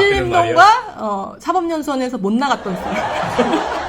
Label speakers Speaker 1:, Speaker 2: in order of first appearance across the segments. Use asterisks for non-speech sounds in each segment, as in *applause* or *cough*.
Speaker 1: 신림동과 어, 사법연수원에서 못 나갔던 사람.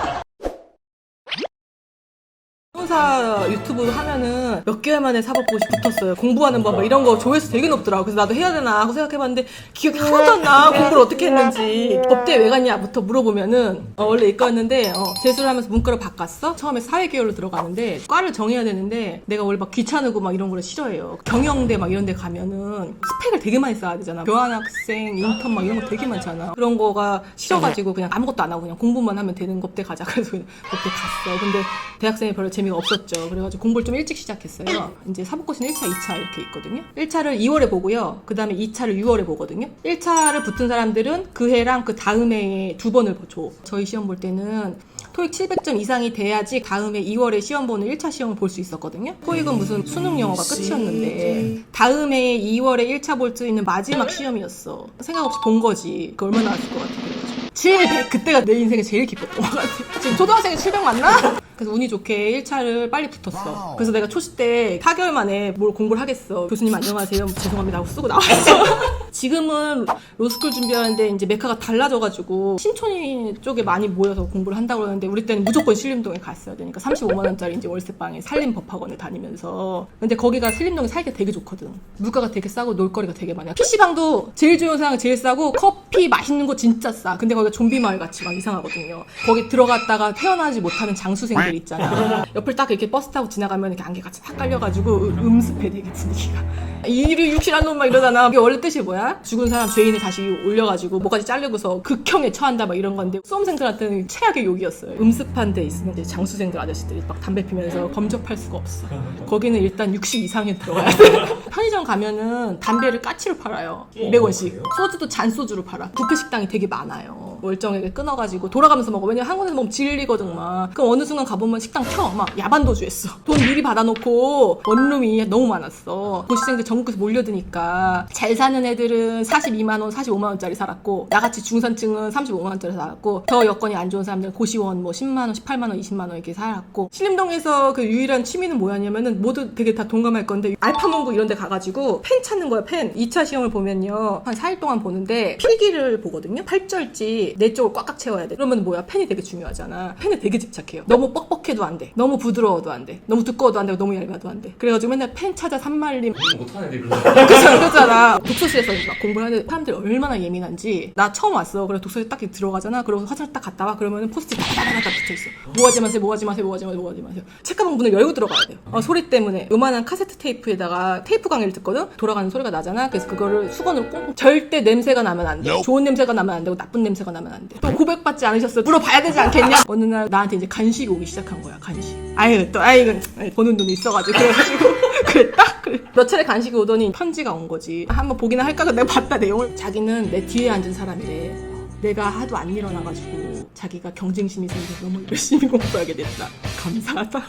Speaker 1: 변호사 유튜브 하면은 몇 개월 만에 사법고시 붙었어요. 공부하는 법, 막 이런 거 조회수 되게 높더라고. 그래서 나도 해야 되나 하고 생각해봤는데 기억이 하나도 안 나. 공부를 어떻게 했는지. 법대 왜 갔냐부터 물어보면은 어, 원래 이과였는데 어, 재수를 하면서 문과로 바꿨어. 처음에 사회계열로 들어가는데 과를 정해야 되는데 내가 원래 막 귀찮고 막 이런 걸 싫어해요. 경영대 막 이런 데 가면은 스펙을 되게 많이 쌓아야 되잖아. 교환학생, 인턴 막 이런 거 되게 많잖아. 그런 거가 싫어가지고 그냥 아무것도 안 하고 그냥 공부만 하면 되는 법대 가자. *laughs* 그래서 그냥 법대 갔어. 근데 대학생이 별로 재미가 없었죠. 그래가지고 공부를 좀 일찍 시작했어요. 이제 사법고시는 1차, 2차 이렇게 있거든요. 1차를 2월에 보고요. 그 다음에 2차를 6월에 보거든요. 1차를 붙은 사람들은 그 해랑 그 다음 해에 두 번을 줘. 저희 시험 볼 때는 토익 700점 이상이 돼야지 다음에 2월에 시험 보는 1차 시험을 볼 수 있었거든요. 토익은 무슨 수능 영어가 끝이었는데 다음에 2월에 1차 볼 수 있는 마지막 시험이었어. 생각 없이 본 거지. 그 얼마나 왔을 것 같아. 그래가지고. 700 그때가 내 인생에 제일 기뻤던 것 같아. 지금 초등학생이 700 맞나? 그래서 운이 좋게 1차를 빨리 붙었어. 그래서 내가 초시 때 4개월 만에 뭘 공부를 하겠어. 교수님 안녕하세요. 죄송합니다 하고 쓰고 나왔어. *laughs* 지금은 로스쿨 준비하는데 이제 메카가 달라져가지고 신촌이 쪽에 많이 모여서 공부를 한다고 그러는데 우리 때는 무조건 신림동에 갔어야 되니까 35만 원짜리 이제 월세방에 산림법학원에 다니면서 근데 거기가 신림동에 살기가 되게 좋거든. 물가가 되게 싸고 놀거리가 되게 많아. PC방도 제일 좋은 상황 제일 싸고 커피 맛있는 거 진짜 싸. 근데 거기가 좀비 마을 같이 막 이상하거든요. 거기 들어갔다가 태어나지 못하는 장수생 들 있잖아. 옆을 딱 이렇게 버스 타고 지나가면 이렇게 안개가 탁 깔려가지고 음- 음습해 되게 분위기가. 이리 육실한 놈 막 이러잖아. 이게 원래 뜻이 뭐야? 죽은 사람 죄인을 다시 올려가지고 뭐까지 자르고서 극형에 처한다 막 이런 건데 수험생들한테는 최악의 욕이었어요. 음습한 데 있으면 이제 장수생들 아저씨들이 막 담배 피면서 검접할 수가 없어. 거기는 일단 60 이상이 들어가야 돼. *laughs* 편의점 가면은 담배를 까치로 팔아요. 200원씩. 소주도 잔소주로 팔아. 부페 식당이 되게 많아요. 멀쩡하게 끊어가지고 돌아가면서 먹어. 왜냐면 한 군데서 먹으면 질리거든 막. 그럼 어느 순간 가보면 식당 켜. 막 야반도주 했어. 돈 미리 받아놓고 원룸이 너무 많았어. 고시생들 전국에서 몰려드니까 잘 사는 애들은 42만원, 45만원짜리 살았고 나같이 중산층은 35만원짜리 살았고 더 여건이 안 좋은 사람들은 고시원 뭐 10만원, 18만원, 20만원 이렇게 살았고 신림동에서 그 유일한 취미는 뭐였냐면은 모두 되게 다 동감할 건데 알파문고 이런 데 가가지고 펜 찾는 거야 펜 2차 시험을 보면요 한 4일 동안 보는데 필기를 보거든요 8절지 내 쪽을 꽉꽉 채워야 돼 그러면 뭐야 펜이 되게 중요하잖아 펜에 되게 집착해요 너무 뻑뻑해도 안 돼 너무 부드러워도 안 돼 너무 두꺼워도 안돼 너무 얇아도 안 돼 그래가지고 맨날 펜 찾아 산말림
Speaker 2: 못하는 애들이.
Speaker 1: 그렇잖아, 그렇잖아. 독서실에서 막 공부를 하는데 사람들이 얼마나 예민한지 나 처음 왔어. 그래 독서실 딱 들어가잖아. 그러고 화장실 딱 갔다 와. 그러면은 포스트잇 다다다다 붙어 있어. 뭐 하지 마세요, 뭐 하지 마세요, 뭐 하지 마세요, 뭐 하지 마세요. 책가방 문을 열고 들어가야 돼요. 어, 소리 때문에 요만한 카세트 테이프에다가 테이프 강의를 듣거든. 돌아가는 소리가 나잖아. 그래서 그거를 수건으로 꽁 절대 냄새가 나면 안 돼. 좋은 냄새가 나면 안 되고 나쁜 냄새가 나면 안 돼. 또 고백받지 않으셨어. 물어봐야 되지 않겠냐? *laughs* 어느 날 나한테 이제 간식이 오기 시작한 거야. 간식. 아유 또 아이고 보는 눈이 있어가지고 그래가지고 *laughs* 그랬다. 그래. 몇 차례 간식이 오더니 편지가 온 거지. 한번 보기나 할까? 근데 내가 봤다 내용을. 자기는 내 뒤에 앉은 사람이래. 내가 하도 안 일어나가지고 자기가 경쟁심이 생겨서 너무 열심히 *laughs* 공부하게 됐다. 감사하다.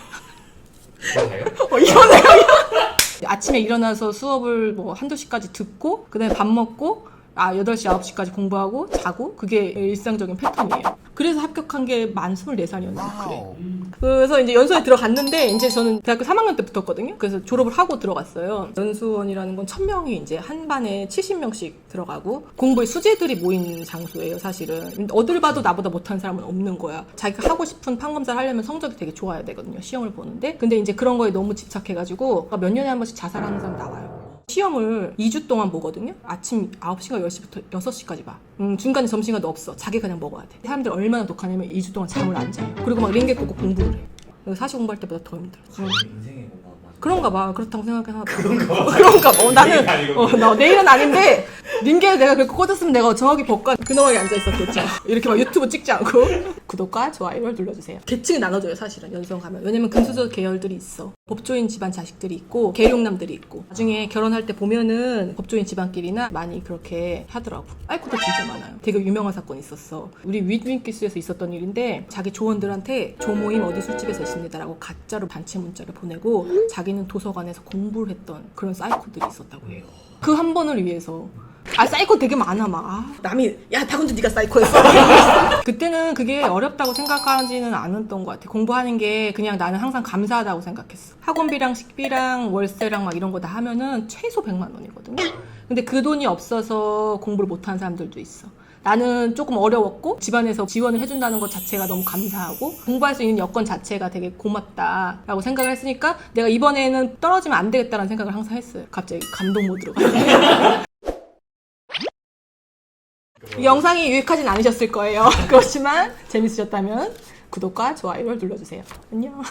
Speaker 1: 어, 이런 내용이야. 아침에 일어나서 수업을 뭐 한두 시까지 듣고 그다음에 밥 먹고 아 8시 9시까지 공부하고 자고 그게 일상적인 패턴이에요. 그래서 합격한 게 만 24살이었는데 그래. 그래서 이제 연수원에 들어갔는데 이제 저는 대학교 3학년 때 붙었거든요. 그래서 졸업을 하고 들어갔어요. 연수원이라는 건 1000명이 이제 한 반에 70명씩 들어가고 공부의 수재들이 모인 장소예요, 사실은. 어딜 봐도 나보다 못하는 사람은 없는 거야. 자기가 하고 싶은 판검사를 하려면 성적이 되게 좋아야 되거든요. 시험을 보는데. 근데 이제 그런 거에 너무 집착해 가지고 몇 년에 한 번씩 자살하는 사람 나와요. 시험을 2주 동안 보거든요. 아침 9시가 10시부터 6시까지 봐. 음, 중간에 점심시간도 없어. 자기 그냥 먹어야 돼. 사람들 얼마나 독하냐면 2주 동안 잠을 안 자요. 그리고 막 링게 꽂고 공부를 해. 그래서 사시 공부할 때보다 더 힘들어. 음. 그런가 봐. 그렇다고 봐. 그런가 봐. 그런가 봐. 어, 나는. *laughs* 어, 나 내일은 아닌데, 링게를 내가 그렇게 꽂았으면 내가 저기 법관 근엄하게 앉아 있었겠죠. 이렇게 막 유튜브 찍지 않고. 구독과 좋아요를 눌러주세요. 계층이 나눠져요, 사실은. 연수원 가면. 왜냐면 금수저 계열들이 있어. 법조인 집안 자식들이 있고, 계룡남들이 있고. 나중에 결혼할 때 보면은 법조인 집안끼리나 많이 그렇게 하더라고. 아이코도 진짜 많아요. 되게 유명한 사건 이 있었어. 우리 윗윈기스에서 있었던 일인데, 자기 조원들한테 조모임 어디 술집에서 있습니다라고 가짜로 단체 문자를 보내고, 자기는 도서관에서 공부를 했던 그런 사이코들이 있었다고 해요. 그 한 번을 위해서. 아 사이코 되게 많아 막. 아, 남이 야 박은주 네가 사이코였어. *laughs* 그때는 그게 어렵다고 생각하지는 않았던 것 같아. 공부하는 게 그냥 나는 항상 감사하다고 생각했어. 학원비랑 식비랑 월세랑 막 이런 거 다 하면은 최소 100만 원이거든요. 근데 그 돈이 없어서 공부를 못하는 사람들도 있어. 나는 조금 어려웠고 집안에서 지원을 해준다는 것 자체가 너무 감사하고 공부할 수 있는 여건 자체가 되게 고맙다라고 생각을 했으니까 내가 이번에는 떨어지면 안 되겠다라는 생각을 항상 했어요. 갑자기 감동 모드로 *laughs* 영상이 유익하진 않으셨을 거예요. *laughs* 그렇지만 재밌으셨다면 구독과 좋아요를 눌러주세요. 안녕.